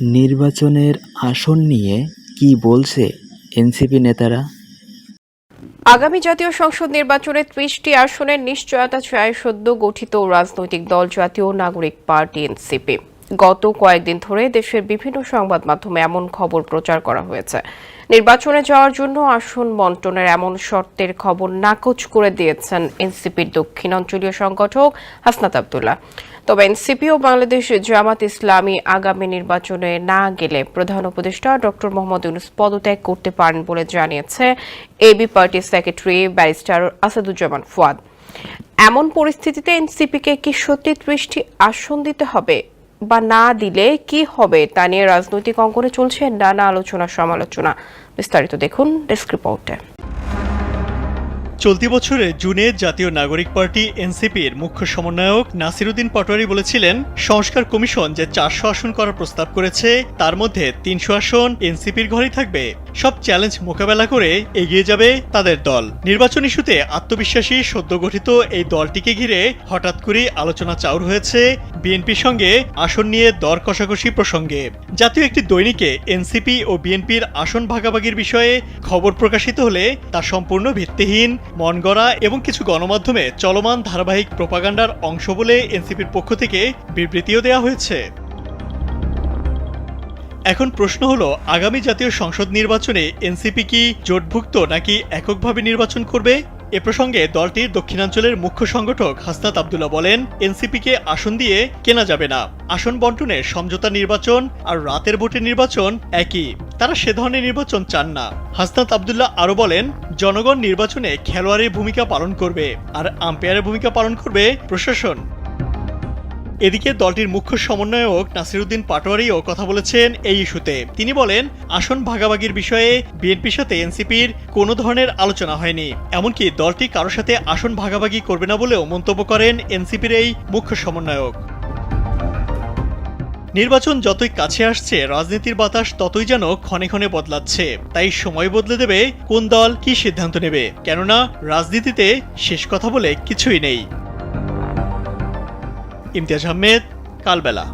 নির্বাচনের আসন নিয়ে কি বলছে এনসিপি নেতারা? আগামী জাতীয় সংসদ নির্বাচনে ত্রিশটি আসনের নিশ্চয়তা চায় সদ্য গঠিত রাজনৈতিক দল জাতীয় নাগরিক পার্টি এনসিপি। গত কয়েকদিন ধরে দেশের বিভিন্ন সংবাদ মাধ্যমে এমন খবর প্রচার করা হয়েছে। নির্বাচনে যাওয়ার জন্য আসন বন্টনের এমন শর্তের খবর নাকচ করে দিয়েছেন এনসিপির দক্ষিণাঞ্চলীয় সংগঠক হাসনাত আবদুল্লাহ। তবে এনসিপি ও বাংলাদেশ জামাত ইসলামী আগামী নির্বাচনে না গেলে প্রধান উপদেষ্টা ডক্টর মোহাম্মদ ইউনুস পদত্যাগ করতে পারেন বলে জানিয়েছে এবি পার্টির সেক্রেটারি ব্যারিস্টার আসাদুজ্জামান ফুয়াদ। এমন পরিস্থিতিতে এনসিপিকে কি সত্যি ত্রিশটি আসন দিতে হবে বা না দিলে কি হবে তা নিয়ে রাজনৈতিক অঙ্গনে চলছে নানা আলোচনা সমালোচনা। বিস্তারিত দেখুন ডেস্ক রিপোর্টে। চলতি বছরে জুনে জাতীয় নাগরিক পার্টি এনসিপির মুখ্য সমন্বয়ক নাসিরুদ্দিন পটোয়ারি বলেছিলেন, সংস্কার কমিশন যে চারশো আসন করার প্রস্তাব করেছে, তার মধ্যে তিনশো আসন এনসিপির ঘরেই থাকবে। সব চ্যালেঞ্জ মোকাবেলা করে এগিয়ে যাবে তাদের দল। নির্বাচন ইস্যুতে আত্মবিশ্বাসী সদ্য গঠিত এই দলটিকে ঘিরে হঠাৎ করে আলোচনা চাউর হয়েছে বিএনপির সঙ্গে আসন নিয়ে দর কষাকষি প্রসঙ্গে। জাতীয় একটি দৈনিকে এনসিপি ও বিএনপির আসন ভাগাভাগির বিষয়ে খবর প্রকাশিত হলে তা সম্পূর্ণ ভিত্তিহীন মন গড়া এবং কিছু গণমাধ্যমে চলমান ধারাবাহিক প্রোপাগান্ডার অংশ বলে এনসিপির পক্ষ থেকে বিবৃতিও দেওয়া হয়েছে। এখন প্রশ্ন হলো, আগামী জাতীয় সংসদ নির্বাচনে এনসিপি কি জোটভুক্ত নাকি এককভাবে নির্বাচন করবে? এ প্রসঙ্গে দলটির দক্ষিণাঞ্চলের মুখ্য সংগঠক হাসনাত আবদুল্লাহ বলেন এনসিপিকে আসন দিয়ে কেনা যাবে না। আসন বন্টনে সমঝোতা নির্বাচন আর রাতের ভোটের নির্বাচন একই। তারা সে ধরনের নির্বাচন চান না। হাসনাত আবদুল্লাহ আরও বলেন, জনগণ নির্বাচনে খেলোয়াড়ের ভূমিকা পালন করবে আর আম্পায়ারের ভূমিকা পালন করবে প্রশাসন। এদিকে দলটির মুখ্য সমন্বয়ক নাসিরুদ্দিন পাটোয়ারিও কথা বলেছেন এই ইস্যুতে। তিনি বলেন, আসন ভাগাভাগির বিষয়ে বিএনপির সাথে এনসিপির কোনো ধরনের আলোচনা হয়নি। এমনকি দলটি কারোর সাথে আসন ভাগাভাগি করবে না বলেও মন্তব্য করেন এনসিপির এই মুখ্য সমন্বয়ক। নির্বাচন যতই কাছে আসছে, রাজনীতির বাতাস ততই যেন ক্ষণে ক্ষণে বদলাচ্ছে। তাই সময় বদলে দেবে কোন দল কি সিদ্ধান্ত নেবে। কেননা, রাজনীতিতে শেষ কথা বলে কিছুই নেই। ইমতিয়াজ আহমেদ কালবেলা।